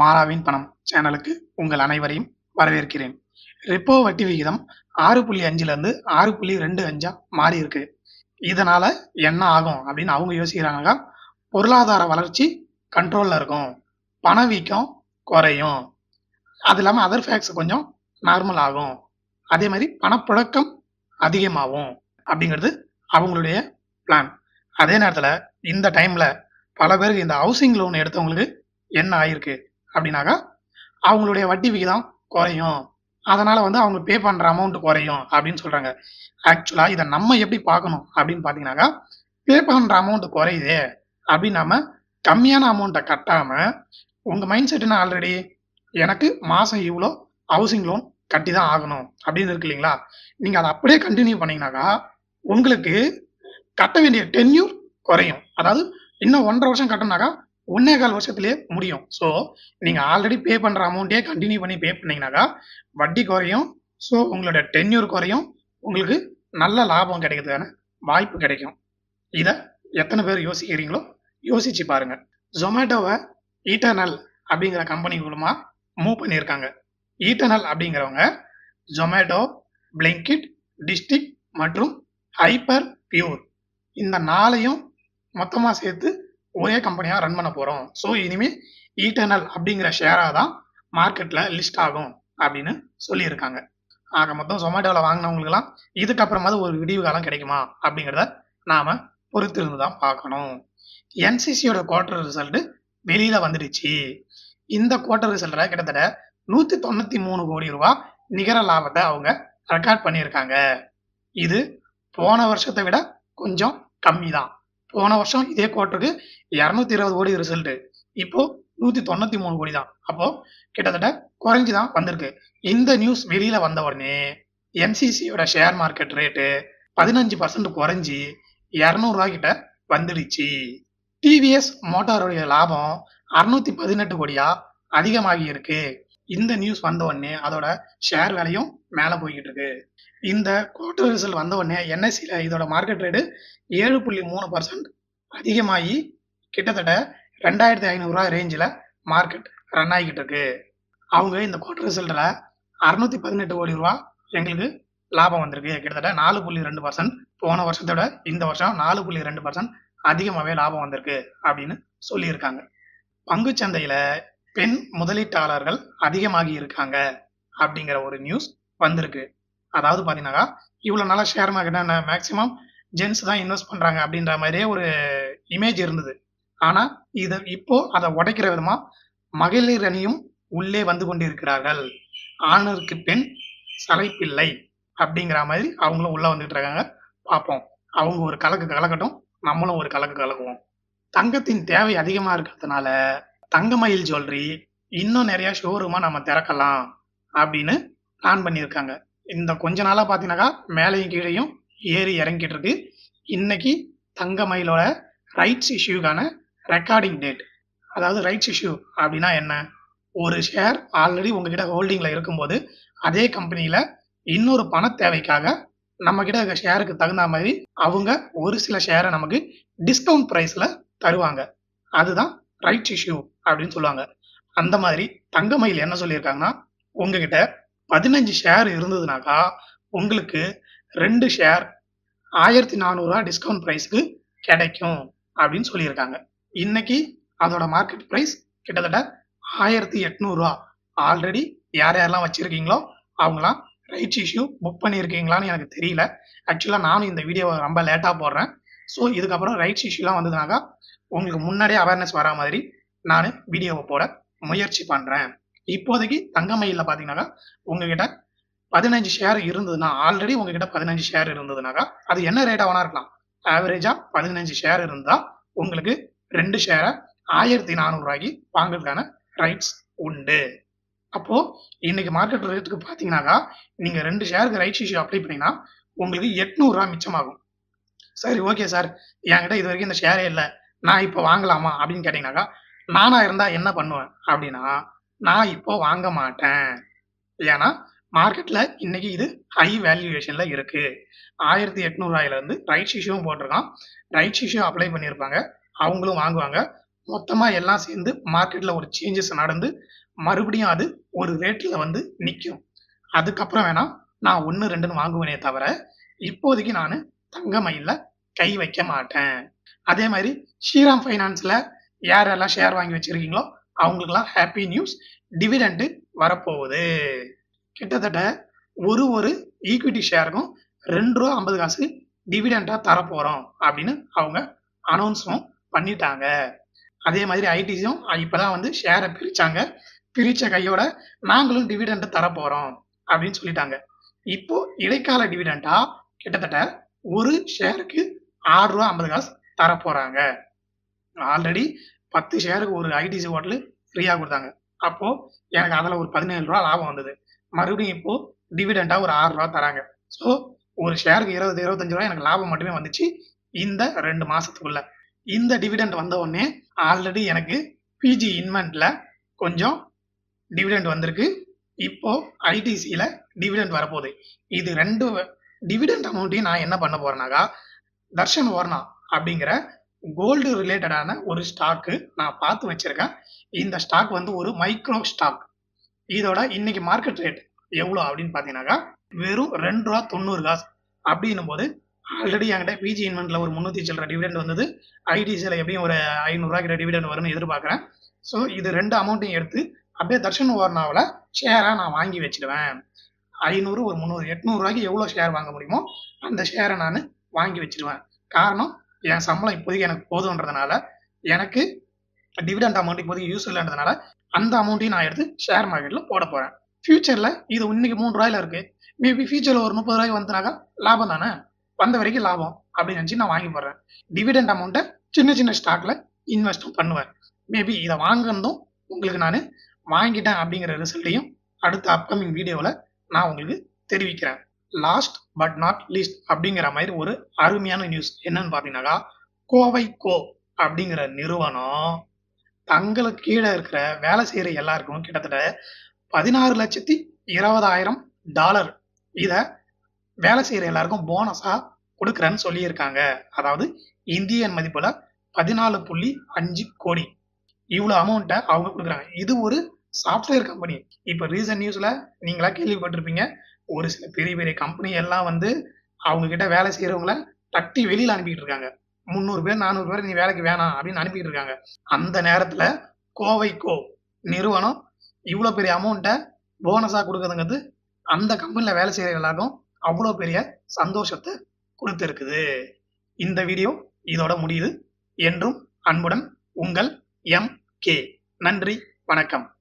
மாலாவின் பணம் சேனலுக்கு உங்கள் அனைவரையும் வரவேற்கிறேன். ரெப்போ வட்டி விகிதம் ஆறு புள்ளி அஞ்சுலேருந்து ஆறு புள்ளி ரெண்டு அஞ்சா மாறி இருக்கு. இதனால என்ன ஆகும் அப்படின்னு அவங்க யோசிக்கிறாங்க பொருளாதார வளர்ச்சி கண்ட்ரோலில் இருக்கும். பணவீக்கம் குறையும். அது இல்லாமல் அதர் ஃபேக்ட்ஸ் கொஞ்சம் நார்மல் ஆகும். அதே மாதிரி பணப்புழக்கம் அதிகமாகும் அப்படிங்கிறது அவங்களுடைய பிளான் அதே நேரத்தில் இந்த டைமில் பல பேருக்கு இந்த ஹவுசிங் லோன் எடுத்தவங்களுக்கு என்ன ஆயிருக்கு? அப்படின்னாக்கா அவங்களுடைய வட்டி விகிதம் குறையும். அதனால வந்து அவங்க பே பண்ணுற அமௌண்ட் குறையும் அப்படின்னு சொல்கிறாங்க ஆக்சுவலாக இதை நம்ம எப்படி பார்க்கணும் அப்படின்னு பார்த்தீங்கன்னாக்கா பே பண்ற அமௌண்ட் குறையுதே அப்படின்னு நம்ம கம்மியான அமௌண்ட்டை கட்டாமல் உங்கள் மைண்ட் செட் என்ன ஆல்ரெடி எனக்கு மாதம் இவ்வளோ ஹவுசிங் லோன் கட்டி தான் ஆகணும் அப்படின்னு இருக்கு இல்லைங்களா? நீங்கள் அதை அப்படியே கண்டினியூ பண்ணிங்கனாக்கா உங்களுக்கு கட்ட வேண்டிய டென்யூர் குறையும். அதாவது இன்னும் ஒன்றரை வருஷம் கட்டினாக்கா ஒன்னே கால் வருஷத்துலயே முடியும். ஸோ நீங்க ஆல்ரெடி பே பண்ற அமௌண்ட்டே கண்டினியூ பண்ணி பே பண்ணீங்கன்னாக்கா வட்டி குறையும். ஸோ உங்களோட டென்யூர் குறையும். உங்களுக்கு நல்ல லாபம் கிடைக்கிறதுக்கான வாய்ப்பு கிடைக்கும். இதை எத்தனை பேர் யோசிக்கிறீங்களோ யோசிச்சு பாருங்க. ஜொமேட்டோவை ஈட்டர்னல் அப்படிங்கிற கம்பெனி மூலமா மூவ் பண்ணியிருக்காங்க. ஈட்டர்னல் அப்படிங்கிறவங்க ஜொமேட்டோ பிளிங்கிட் டிஸ்டிக் மற்றும் ஹைப்பர் பியூர் இந்த நாளையும் மொத்தமாக சேர்த்து ஒரே கம்பெனியாக ரன் பண்ண போகிறோம் ஸோ இனிமேல் ஈட்டர்னல் அப்படிங்கிற ஷேராக தான் மார்க்கெட்டில் லிஸ்ட் ஆகும் அப்படின்னு சொல்லியிருக்காங்க. ஆக மொத்தம் ஜொமேட்டோவில் வாங்கினவங்களுக்குலாம் இதுக்கப்புறமாவது ஒரு விடிவு காலம் கிடைக்குமா அப்படிங்கிறத நாம பொறுத்திருந்து தான் பார்க்கணும். என்சிசியோட குவார்டர் ரிசல்ட் வெளியில வந்துடுச்சு. இந்த குவார்டர் ரிசல்ட்டில் கிட்டத்தட்ட நூற்றி தொண்ணூற்றி மூணு கோடி ரூபா நிகர லாபத்தை அவங்க ரெக்கார்ட் பண்ணியிருக்காங்க. இது போன வருஷத்தை விட கொஞ்சம் கம்மி தான் போன வருஷம் இதே குவார்ட்டருக்கு இரநூத்தி இருபது கோடி ரிசல்ட்டு இப்போ நூத்தி தொண்ணூத்தி மூணு கோடி தான். அப்போ கிட்டத்தட்ட குறைஞ்சு தான் வந்திருக்கு. இந்த நியூஸ் வெளியில வந்த உடனே என்சிசியோட ஷேர் மார்க்கெட் ரேட்டு பதினஞ்சு பர்சன்ட் குறைஞ்சி இரநூறுவா கிட்ட வந்துடுச்சு. டிவிஎஸ் மோட்டாருடைய லாபம் அறுநூத்தி பதினெட்டு கோடியா அதிகமாகி இருக்கு. இந்த நியூஸ் வந்த உடனே அதோட ஷேர் விலையும் மேலே போய்கிட்டு இருக்கு. இந்த குவார்டர் ரிசல்ட் வந்த உடனே என்எஸ்சியில் இதோட மார்க்கெட் ரேட்டு ஏழு புள்ளி மூணு பர்சன்ட் அதிகமாகி கிட்டத்தட்ட ரெண்டாயிரத்தி ஐநூறுரூவா ரேஞ்சில் மார்க்கெட் ரன் ஆகிக்கிட்டு இருக்கு. அவங்க இந்த குவார்டர் ரிசல்ட்டில் அறுநூத்தி பதினெட்டு கோடி ரூபா எங்களுக்கு லாபம் வந்திருக்கு. கிட்டத்தட்ட நாலு புள்ளி ரெண்டு பர்சன்ட் போன வருஷத்தோட இந்த வருஷம் நாலு புள்ளி ரெண்டு பர்சன்ட் அதிகமாகவே லாபம் வந்திருக்கு அப்படின்னு சொல்லியிருக்காங்க. பங்குச்சந்தையில் பெண் முதலீட்டாளர்கள் அதிகமாகி இருக்காங்க அப்படிங்கிற ஒரு நியூஸ் வந்திருக்கு. அதாவது பார்த்தீங்கன்னா இவ்வளோ நாளாக share market maximum Gen Z தான் இன்வெஸ்ட் பண்ணுறாங்க அப்படின்ற மாதிரியே ஒரு இமேஜ் இருந்தது. ஆனால் இதை இப்போ அதை உடைக்கிற விதமாக மகளிர் அணியும் உள்ளே வந்து கொண்டிருக்கிறார்கள். ஆணிற்கு பெண் சளைப்பில்லை அப்படிங்கிற மாதிரி அவங்களும் உள்ளே வந்துட்டு இருக்காங்க. பார்ப்போம் அவங்க ஒரு கலக்கு கலக்கட்டும் நம்மளும் ஒரு கலக்கு கலக்குவோம். தங்கத்தின் தேவை அதிகமாக இருக்கிறதுனால தங்கமயில் ஜுவல்லரி இன்னும் நிறைய ஷோரூமா நம்ம திறக்கலாம் அப்படின்னு பிளான் பண்ணியிருக்காங்க. இந்த கொஞ்ச நாளாக பார்த்தீங்கன்னாக்கா மேலையும் கீழையும் ஏறி இறங்கிட்டு இருக்கு. இன்னைக்கு தங்கமயிலோட ரைட்ஸ் இஷ்யூக்கான ரெக்கார்டிங் டேட் அதாவது ரைட்ஸ் இஷ்யூ அப்படின்னா என்ன? ஒரு ஷேர் ஆல்ரெடி உங்ககிட்ட ஹோல்டிங்கில் இருக்கும்போது அதே கம்பெனியில் இன்னொரு பண தேவைக்காக நம்மக்கிட்ட இருக்க ஷேருக்கு தகுந்த மாதிரி அவங்க ஒரு சில ஷேரை நமக்கு டிஸ்கவுண்ட் ப்ரைஸில் தருவாங்க. அதுதான் ரைட் இஷ்யூ அப்படின்னு சொல்லுவாங்க. அந்த மாதிரி தங்கமயில் என்ன சொல்லியிருக்காங்கன்னா உங்ககிட்ட பதினஞ்சு ஷேர் இருந்ததுனாக்கா உங்களுக்கு ரெண்டு ஷேர் ஆயிரத்தி நானூறுரூவா டிஸ்கவுண்ட் ப்ரைஸ்க்கு கிடைக்கும் அப்படின்னு சொல்லியிருக்காங்க. இன்னைக்கு அதோட மார்க்கெட் ப்ரைஸ் கிட்டத்தட்ட ஆயிரத்தி எட்நூறுரூவா ஆல்ரெடி யார் யாரெல்லாம் வச்சுருக்கீங்களோ அவங்களாம் ரைட்ஸ் இஷ்யூ புக் பண்ணியிருக்கீங்களான்னு எனக்கு தெரியல. ஆக்சுவலாக நானும் இந்த வீடியோவை ரொம்ப லேட்டாக போடுறேன். ஸோ இதுக்கப்புறம் ரைட்ஸ் இஷ்யூலாம் வந்ததுனாக்கா உங்களுக்கு முன்னாடியே அவேர்னஸ் வரா மாதிரி நான் வீடியோவை போட முயற்சி பண்ணுறேன் இப்போதைக்கு தங்கமயிலில் பார்த்தீங்கன்னாக்கா உங்ககிட்ட பதினஞ்சு ஷேர் இருந்ததுன்னா ஆல்ரெடி உங்ககிட்ட பதினஞ்சு ஷேர் இருந்ததுனாக்கா அது என்ன ரேட்டாக வேணா இருக்கலாம். ஆவரேஜாக பதினஞ்சு ஷேர் இருந்தால் உங்களுக்கு ரெண்டு ஷேரை ஆயிரத்தி நானூறுரூவாய்க்கு வாங்குறதுக்கான ரைட்ஸ் உண்டு. அப்போது இன்னைக்கு மார்க்கெட் ரேட்டுக்கு பார்த்தீங்கன்னாக்கா நீங்கள் ரெண்டு ஷேருக்கு ரைட்ஸ் இஷ்யூ அப்ளை பண்ணிங்கன்னா உங்களுக்கு எட்நூறுரூவா மிச்சமாகும். சரி ஓகே சார் என்கிட்ட இது வரைக்கும் இந்த ஷேரே இல்லை. நான் இப்போ வாங்கலாமா? அப்படின்னு கேட்டீங்கன்னாக்கா நானாக இருந்தா என்ன பண்ணுவேன்? அப்படின்னா நான் இப்போ வாங்க மாட்டேன். ஏன்னா மார்க்கெட்ல இன்னைக்கு இது ஹை வேல்யூவேஷன்ல இருக்கு. ஆயிரத்தி எட்நூறுவாயிலேருந்து ரைட்ஸ் இஷ்யூவும் போட்டிருக்கான். ரைட்ஸ் இஷ்யூ அப்ளை பண்ணியிருப்பாங்க. அவங்களும் வாங்குவாங்க. மொத்தமா எல்லாம் சேர்ந்து மார்க்கெட்ல ஒரு சேஞ்சஸ் நடந்து மறுபடியும் அது ஒரு ரேட்ல வந்து நிக்கும். அதுக்கப்புறம் வேணா நான் 1, 2ன்னு வாங்குவேனே தவிர, இப்போதைக்கு நான் தங்க மயில்ல கை வைக்க மாட்டேன். அதே மாதிரி ஸ்ரீராம் ஃபைனான்ஸ்ல யார் யாரெல்லாம் ஷேர் வாங்கி வச்சிருக்கீங்களோ, அவங்களுக்கெல்லாம் ஹாப்பி நியூஸ். டிவிடெண்ட் வரப்போகுது. கிட்டத்தட்ட ஒரு ஒரு ஈக்விட்டி ஷேருக்கும் ரெண்டு ரூபா ஐம்பது காசு டிவிடெண்டா தரப்போறோம் அப்படின்னு அவங்க அனௌன்ஸும் பண்ணிட்டாங்க. அதே மாதிரி ஐடிசியும் இப்பதான் வந்து ஷேரை பிரிச்சாங்க. பிரிச்ச கையோட நாங்களும் டிவிடெண்ட் தரப்போறோம் அப்படின்னு சொல்லிட்டாங்க. இப்போ இடைக்கால டிவிடெண்டா கிட்டத்தட்ட ஒரு ஷேருக்கு ரூ. 6.50 தரப்போறாங்க. ஆல்ரெடி 10 ஷேருக்கு ஒரு ஐடிசி ஹோட்டலு ஃப்ரீயாக கொடுத்தாங்க அப்போ எனக்கு அதில் ஒரு பதினேழு ரூபா லாபம் வந்தது. மறுபடியும் இப்போ டிவிடெண்டாக ஒரு ஆறு ரூபா தராங்க. ஸோ ஒரு ஷேருக்கு இருபது இருபத்தஞ்சு ரூபா எனக்கு லாபம் மட்டுமே வந்துச்சு. இந்த ரெண்டு மாசத்துக்குள்ள. இந்த டிவிடெண்ட் வந்த உடனே ஆல்ரெடி எனக்கு பிஜி இன்வெண்ட்டில் கொஞ்சம் டிவிடெண்ட் வந்திருக்கு. இப்போ ஐடிசியில் டிவிடெண்ட் வரப்போகுது. இது ரெண்டு டிவிடெண்ட் அமௌண்ட்டையும் நான் என்ன பண்ண போறேனாக்கா தர்ஷன் வர்ணா அப்படிங்கிற கோல்டு ரிலேட்டடான ஒரு ஸ்டாக்கு நான் பார்த்து வச்சிருக்கேன். இந்த ஸ்டாக் வந்து ஒரு மைக்ரோ ஸ்டாக். இதோட இன்னைக்கு மார்க்கெட் ரேட் எவ்வளோ அப்படின்னு பார்த்தீங்கன்னாக்கா, வெறும் ரெண்டுரூவா தொண்ணூறு காசு அப்படின்னும் போது ஆல்ரெடி என்கிட்ட பிஜி இன்வெண்ட்ல ஒரு 300 சில்லற டிவிடெண்ட் வந்தது. ஐடிசியில் எப்படியும் ஒரு ஐநூறுரூவா கிட்ட டிவிடெண்ட் வரும்னு எதிர்பார்க்குறேன் ஸோ இது ரெண்டு அமௌண்ட்டையும் எடுத்து அப்படியே தர்ஷன் ஓர்னாவில் ஷேராக நான் வாங்கி வச்சுடுவேன். ஐநூறு ஒரு 300 ரூ. 800 எவ்வளோ ஷேர் வாங்க முடியுமோ, அந்த ஷேரை நான் வாங்கி வச்சிருவேன் காரணம் என் சம்பளம் இப்போதைக்கு எனக்கு போதுன்றதுனால, எனக்கு டிவிடெண்ட் அமௌண்ட் இப்போதைக்கு யூஸ் இல்லைன்றதுனால அந்த அமௌண்ட்டையும் நான் எடுத்து ஷேர் மார்க்கெட்டில் போட போகிறேன் ஃபியூச்சரில் இது இன்னைக்கு மூணு ரூபாயில இருக்குது மேபி ஃபியூச்சரில் ஒரு முப்பது ரூபாய்க்கு வந்தனாக்கா லாபம் தானே. வந்த வரைக்கும் லாபம் அப்படின்னு நினச்சி நான் வாங்கி போடுறேன். டிவிடெண்ட் அமௌண்ட்டை சின்ன சின்ன ஸ்டாக்ல இன்வெஸ்டும் பண்ணுவேன். மேபி இதை வாங்குனதும் உங்களுக்கு நான் வாங்கிட்டேன் அப்படிங்கிற ரிசல்ட்டையும் அடுத்த அப்கமிங் வீடியோவில் நான் உங்களுக்கு தெரிவிக்கிறேன். லாஸ்ட் பட் நாட் லீஸ்ட் அப்படிங்கிற மாதிரி ஒரு அருமையான நியூஸ் என்னன்னு பார்த்தீங்கன்னாக்கா, கோவை கோ அப்படிங்கிற நிறுவனம் தங்களுக்கு கீழே இருக்கிற வேலை செய்கிற எல்லாருக்கும் கிட்டத்தட்ட பதினாறு லட்சத்தி இருபதாயிரம் டாலர் இதை வேலை செய்கிற எல்லாருக்கும் போனஸாக கொடுக்குறேன்னு சொல்லியிருக்காங்க. அதாவது இந்தியன் மதிப்போல் பதினாலு புள்ளி அஞ்சு கோடி. இவ்வளோ அமௌண்ட்டை அவங்க கொடுக்குறாங்க இது ஒரு சாஃப்ட்வேர் கம்பெனி. இப்போ ரீசன்ட் நியூஸில் நீங்களா கேள்விப்பட்டிருப்பீங்க. ஒரு சில பெரிய பெரிய கம்பெனி எல்லாம் வந்து அவங்க கிட்ட வேலை செய்கிறவங்கள தட்டி வெளியில் அனுப்பிட்டு இருக்காங்க. 300 பேர், 400 பேர் நீ வேலைக்கு வேணாம் அப்படின்னு அனுப்பிட்டு இருக்காங்க. அந்த நேரத்தில் கோவை கோ நிறுவனம் இவ்வளோ பெரிய அமௌண்ட்டை போனஸாக கொடுக்குறதுங்கிறது அந்த கம்பெனியில் வேலை செய்கிற எல்லாருக்கும் அவ்வளோ பெரிய சந்தோஷத்தை கொடுத்துருக்குது இந்த வீடியோ இதோட முடியுது. என்றும் அன்புடன் உங்கள் எம். கே. நன்றி, வணக்கம்.